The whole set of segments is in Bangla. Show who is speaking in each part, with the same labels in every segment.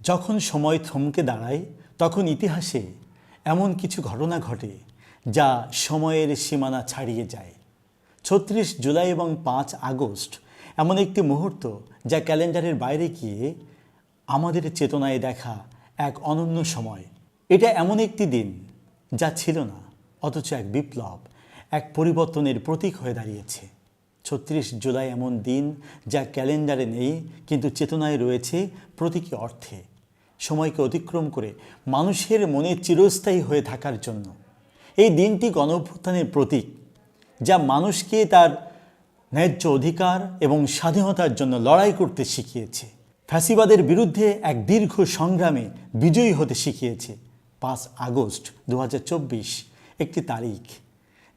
Speaker 1: যখন সময় থমকে দাঁড়ায়, তখন ইতিহাসে এমন কিছু ঘটনা ঘটে যা সময়ের সীমানা ছাড়িয়ে যায়। ছত্রিশ জুলাই এবং পাঁচ আগস্ট এমন একটি মুহূর্ত যা ক্যালেন্ডারের বাইরে গিয়ে আমাদের চেতনায় দেখা এক অনন্য সময়। এটা এমন একটি দিন যা ছিল না, অথচ এক বিপ্লব, এক পরিবর্তনের প্রতীক হয়ে দাঁড়িয়েছে। ছত্রিশ জুলাই এমন দিন যা ক্যালেন্ডারে নেই, কিন্তু চেতনায় রয়েছে প্রতীকী অর্থে। সময়কে অতিক্রম করে মানুষের মনে চিরস্থায়ী হয়ে থাকার জন্য। এই দিনটি গণঅভ্যুত্থানের প্রতীক, যা মানুষকে তার ন্যায্য অধিকার এবং স্বাধীনতার জন্য লড়াই করতে শিখিয়েছে। ফ্যাসিবাদের বিরুদ্ধে এক দীর্ঘ সংগ্রামে বিজয়ী হতে শিখিয়েছে। পাঁচ আগস্ট দু হাজার চব্বিশ, একটি তারিখ।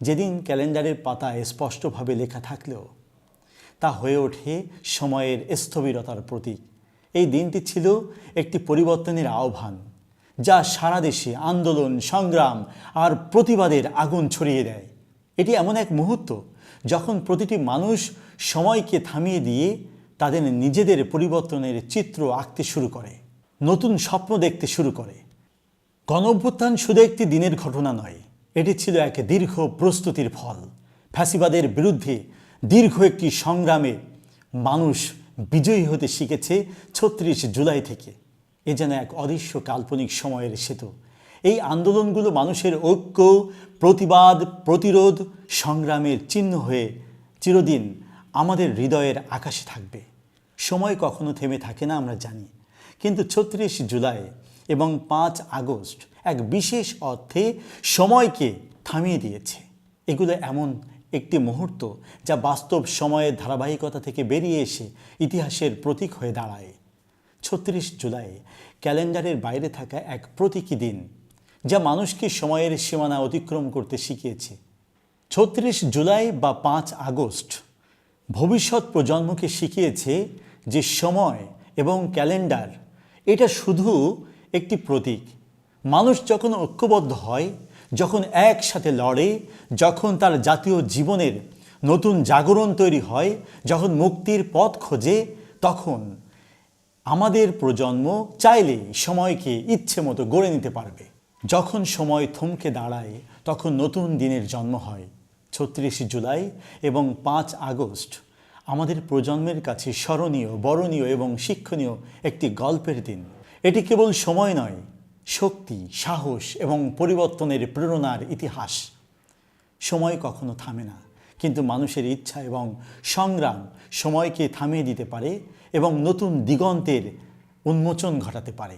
Speaker 1: যেদিন ক্যালেন্ডারের পাতায় স্পষ্টভাবে লেখা থাকলেও, তা হয়ে ওঠে সময়ের স্থবিরতার প্রতীক। এই দিনটি ছিল একটি পরিবর্তনের আহ্বান, যা সারা দেশে আন্দোলন, সংগ্রাম আর প্রতিবাদের আগুন ছড়িয়ে দেয়। এটি এমন এক মুহূর্ত যখন প্রতিটি মানুষ সময়কে থামিয়ে দিয়ে তাদের নিজেদের পরিবর্তনের চিত্র আঁকতে শুরু করে, নতুন স্বপ্ন দেখতে শুরু করে। গণঅভ্যুত্থান শুধু একটি দিনের ঘটনা নয় এটি ছিল এক দীর্ঘ প্রস্তুতির ফল। ফ্যাসিবাদের বিরুদ্ধে দীর্ঘ একটি সংগ্রামে মানুষ বিজয়ী হতে শিখেছে ছত্রিশ জুলাই থেকে। এ যেন এক অদৃশ্য কাল্পনিক সময়ের সেতু। এই আন্দোলনগুলো মানুষের ঐক্য, প্রতিবাদ, প্রতিরোধ, সংগ্রামের চিহ্ন হয়ে চিরদিন আমাদের হৃদয়ের আকাশে থাকবে। সময় কখনো থেমে থাকে না, আমরা জানি। কিন্তু ছত্রিশ জুলাই এবং পাঁচ আগস্ট এক বিশেষ অর্থে সময়কে থামিয়ে দিয়েছে। এগুলো এমন একটি মুহূর্ত যা বাস্তব সময়ের ধারাবাহিকতা থেকে বেরিয়ে এসে ইতিহাসের প্রতীক হয়ে দাঁড়ায়। ছত্রিশ জুলাই ক্যালেন্ডারের বাইরে থাকা এক প্রতীকী দিন, যা মানুষকে সময়ের সীমানা অতিক্রম করতে শিখিয়েছে। ছত্রিশ জুলাই বা পাঁচ আগস্ট ভবিষ্যৎ প্রজন্মকে শিখিয়েছে যে সময় এবং ক্যালেন্ডার, এটা শুধু একটি প্রতীক। মানুষ যখন ঐক্যবদ্ধ হয়, যখন একসাথে লড়ে, যখন তার জাতীয় জীবনের নতুন জাগরণ তৈরি হয়, যখন মুক্তির পথ খোঁজে, তখন আমাদের প্রজন্ম চাইলে সময়কে ইচ্ছে মতো গড়ে নিতে পারবে। যখন সময় থমকে দাঁড়ায়, তখন নতুন দিনের জন্ম হয়। ছত্রিশে জুলাই এবং পাঁচ আগস্ট আমাদের প্রজন্মের কাছে স্মরণীয়, বরণীয় এবং শিক্ষণীয় একটি গল্পের দিন। এটি কেবল সময় নয়, শক্তি, সাহস এবং পরিবর্তনের প্রেরণার ইতিহাস। সময় কখনো থামে না, কিন্তু মানুষের ইচ্ছা এবং সংগ্রাম সময়কে থামিয়ে দিতে পারে এবং নতুন দিগন্তের উন্মোচন ঘটাতে পারে।